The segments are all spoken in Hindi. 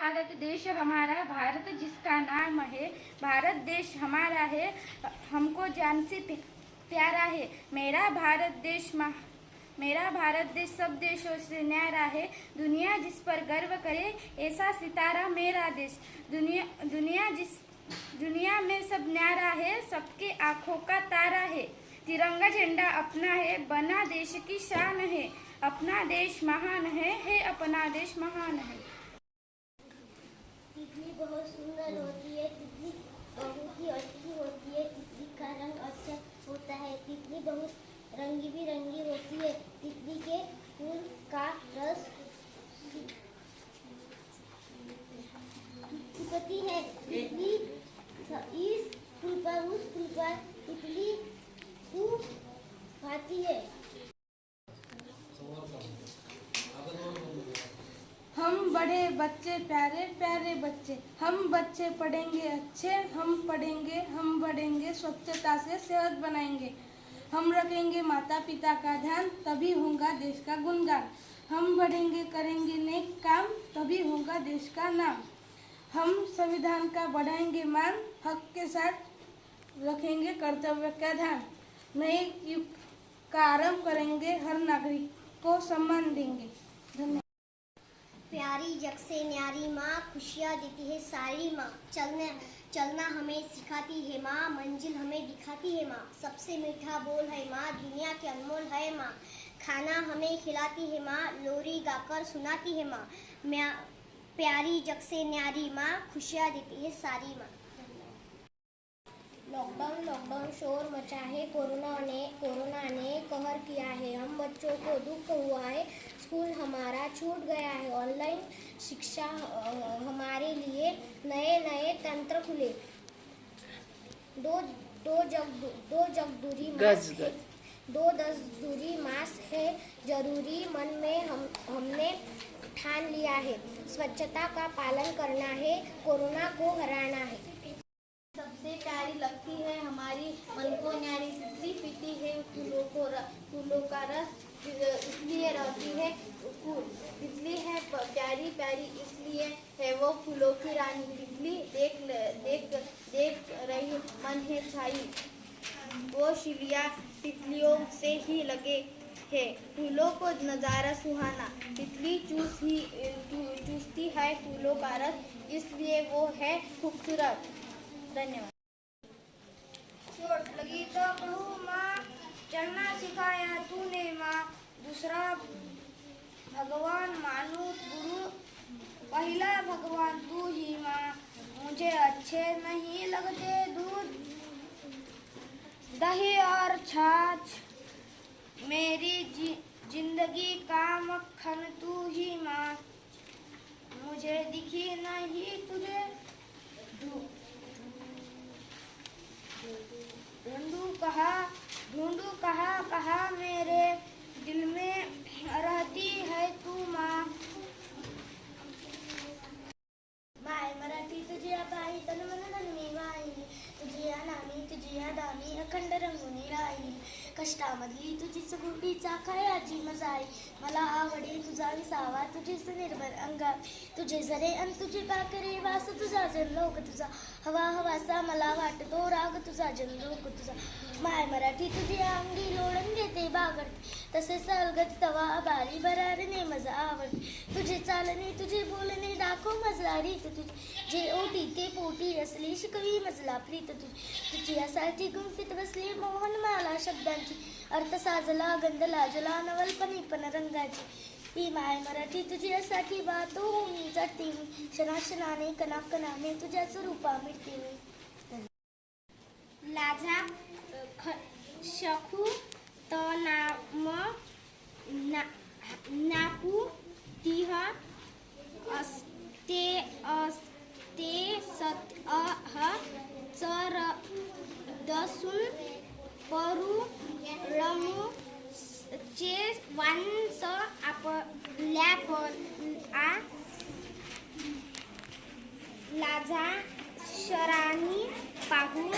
भारत देश हमारा, भारत जिसका नाम है, भारत देश हमारा है, हमको जान से प्यारा है। मेरा भारत देश मेरा भारत देश सब देशों से न्यारा है। दुनिया जिस पर गर्व करे, ऐसा सितारा मेरा देश। दुनिया दुनिया जिस, दुनिया में सब न्यारा है, सबके आँखों का तारा है। तिरंगा झंडा अपना है, बना देश की शान है। अपना देश महान है है अपना देश महान है। तितली बहुत सुंदर होती है तितली बहुत ही अच्छी होती है तितली का रंग अच्छा होता है तितली बहुत रंगी बिरंगी होती है तितली के फूल का रस है तितली इस फूल पर, उस फूल पर तितली खूब खाती है। बड़े बच्चे, प्यारे प्यारे बच्चे। हम बच्चे पढ़ेंगे अच्छे, हम पढ़ेंगे, हम बढ़ेंगे, स्वच्छता से सेहत बनाएँगे। हम रखेंगे माता पिता का ध्यान, तभी होगा देश का गुणगान। हम बढ़ेंगे, करेंगे नेक काम, तभी होगा देश का नाम। हम संविधान का बढ़ाएँगे मान, हक के साथ रखेंगे कर्तव्य का ध्यान। नए युग का आरंभ करेंगे, हर नागरिक को सम्मान देंगे। धन्यवाद। प्यारी जग से न्यारी माँ, खुशियाँ देती है सारी माँ। चलने, चलना हमें सिखाती है माँ, मंजिल हमें दिखाती है माँ। सबसे मीठा बोल है माँ, दुनिया के अनमोल है माँ। खाना हमें खिलाती है माँ, लोरी गाकर सुनाती है माँ। म्या, प्यारी जग से न्यारी माँ, खुशियाँ देती है सारी माँ। लॉकडाउन लॉकडाउन शोर मचा है, कोरोना ने कोरोना ने कहर किया है। हम बच्चों को दुख हुआ है स्कूल हमारा छूट गया है। ऑनलाइन शिक्षा हमारे लिए नए नए तंत्र खुले। दो दो जग दो जग दूरी मास्क है। दो दस दूरी मास्क है। ज़रूरी मन में हम हमने ठान लिया है। स्वच्छता का पालन करना है। कोरोना को हराना है। सबसे प्यारी लगती है, हमारी मन को न्यारी तितली पीती है, फूलों को फूलों का रस इसलिए रहती है, फूल तितली है प्यारी प्यारी इसलिए है, वो फूलों की रानी तितली देख देख देख रही मन है छाई। वो शिविया तितलियों से ही लगे है, फूलों को नज़ारा सुहाना। तितली चूस ही चूसती है, फूलों का रस, इसलिए वो है खूबसूरत। धन्यवाद। चोट लगी तो कहूँ माँ चलना सिखाया तूने माँ। दूसरा, भगवान मानू गुरु, पहला भगवान तू ही माँ। मुझे अच्छे नहीं लगते दूध, दही और छाछ। मेरी ज़िंदगी का मक्खन तू ही माँ। मुझे दिखी नहीं तुझे ढूंढू कहा ढूंढू कहा कहा मेरे दिल में रहती है तू माँ? माय मराठी तुझी कष्टामधली तुझीच आजी माझा आई मला आवडे तुझा विसावा तुझीच निर्भर अंगा. तुझे जरे अन तुझी पाकरे वास तुझा जनलोक तुझा. हवा हवासा मला वाटतो राग तुझा जनलोक तुझा. माय मराठी तुझी अंगी लोळण घेते बागडते तसे सलगत तवा बारी बरारने मजा आवडते तुझे चालणे तुझे बोलणे दाखव मजला रीत तुझी. जे ओटी ते पोटी असली शिकवी मजला प्रीत तुझी. तुझी असाची गुंफित बसली मोहन माला शब्दांची अर्थ साजला गंध लाजला नवलपणी पण रंगाची. ही माय मराठी तुझ्यासाठी वाहतो मी जाते मी. क्षणाक्षणाने कणाकणाने तुझ्याच रूपा मिळते मी. लाजा ख शखू त नाम ना नापू तिह अस्ते अस्ते सत अह चर दसून चे वांस आपल्या पण आ लाजा शरानी पाहू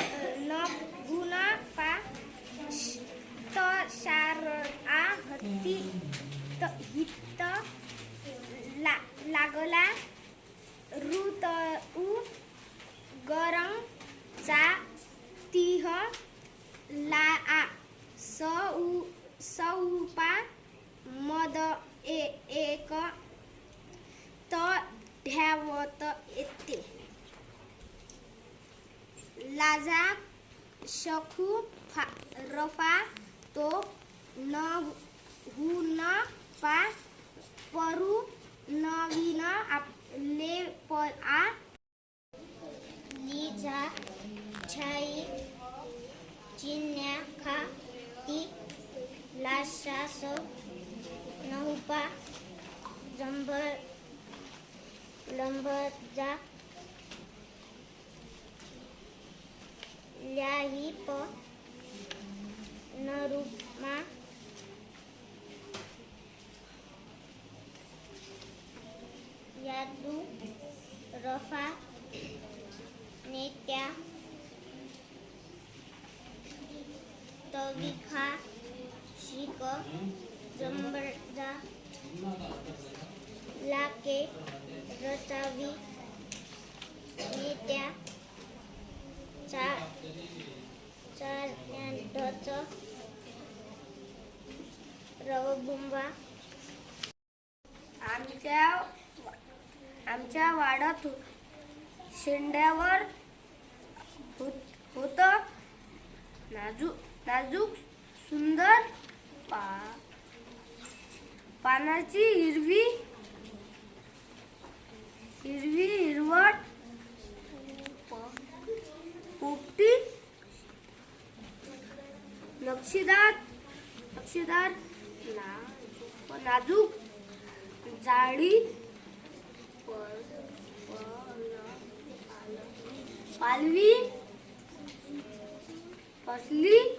येते लाजा, शखू रफा तो न हु न पा, परू, नवीन आपले प आ। लिजा, छाई, चिन्या, खा, ती, लाशा, स, नहुपा, जंबर लंबजा ल्याही प नरुमा यादू रफा नेत्या तविखा शिक जंबरजा लाके रचावी. नेत्या चार चार ढच रवबुंबा आमच्या आमच्या वाड्यात शेंड्यावर होत होत नाजूक नाजूक सुंदर पा पानाची हिरवी हिरवी हिरवट. पोपटी. नक्षीदार. नक्षीदार. ना नाजूक. जाळी पालवी. फसली.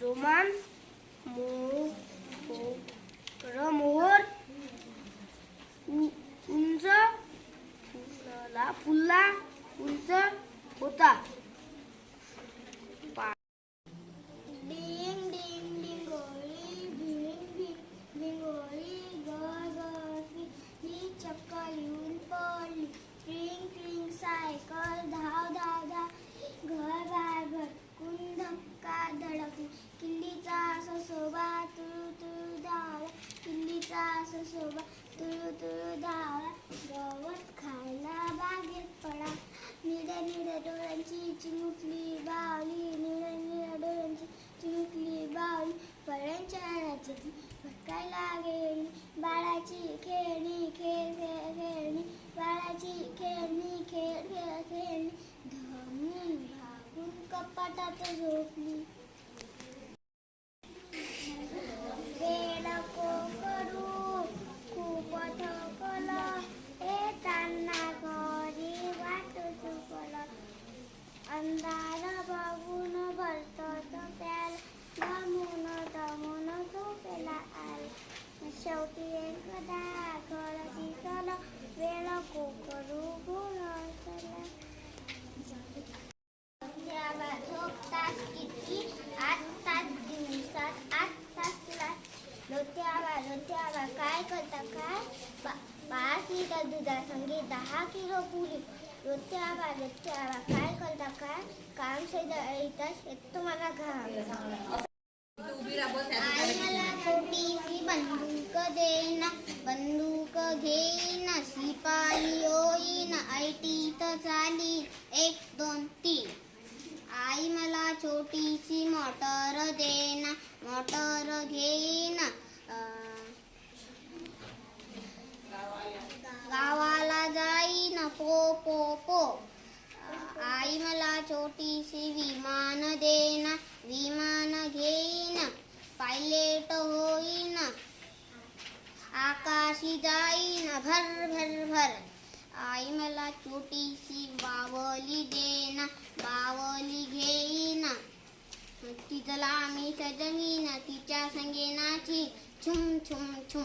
Zoman Kerumur Unza pula, Unza Kota ऐकायला गेली बाळाची खेळणी खेळ खेळ खेळणी. बाळाची खेळणी खेळ खेळ खेळणी. धमून भागून कपाटात झोपली. लोट्यावा लोट्यावा काय करता काय काम येताच येतो मला घाम आई मला छोटीशी बंदूक देना बंदूक घेईन शिपाई होईन ऐटीत चाली एक दोन तीन आई मला छोटीशी मोटर देना मोटर घेईन अं, गावाला जाईन पो पो पो अं, आई मला छोटीशी विमान देना विमान घेईन पायलेट होईन आकाशी जाईन भर भर भर आई मला छोटीशी बावली देना बावली घेईना तिथला आम्ही सजवीन तिच्या संगेनाची छुम छुम छुम.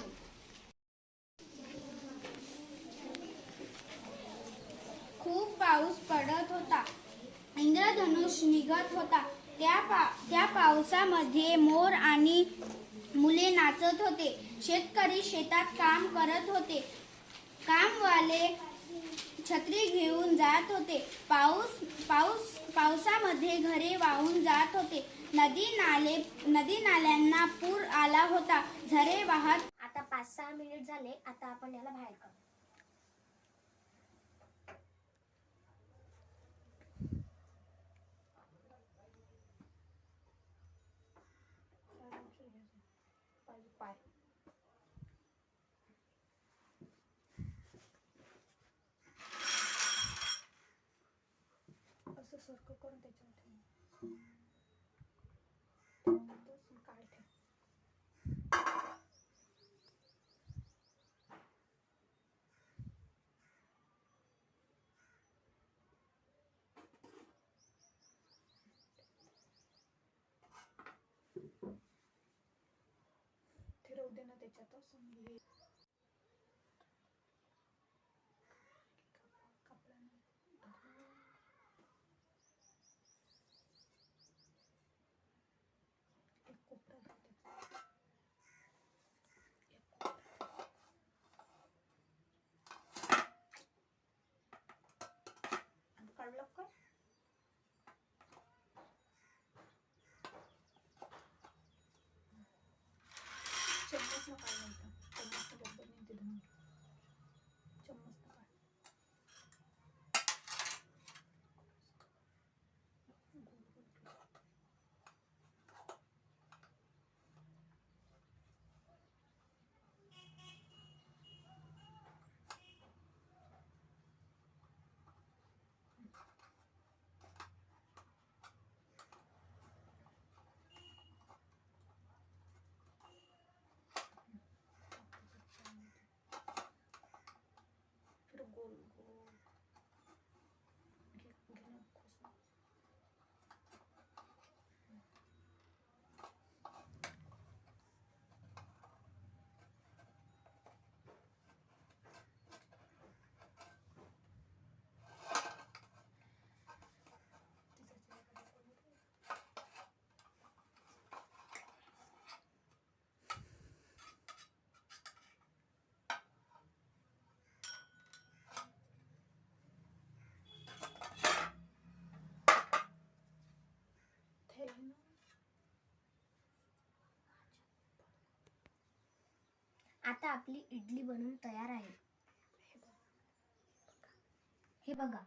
खूप पाऊस पडत होता. इंद्रधनुष निघत होता. त्या पा त्या पावसामध्ये मोर आणि मुले नाचत होते. शेतकरी शेतात काम करत होते. कामवाले छत्री घेऊन जात होते. पाऊस पाऊस पावसामध्ये घरे वाहून जात होते. नदी नाले नदी नाल्यांना पूर आला होता. झरे वाहत आता पाच सहा मिनिट झाले. आता आपण याला बाहेर काढू एकसारखं करून त्याच्यावर ठेवून काळ ठेव ते दे ना त्याच्यात असून आता आपली इडली बनवून तयार आहे. हे बघा.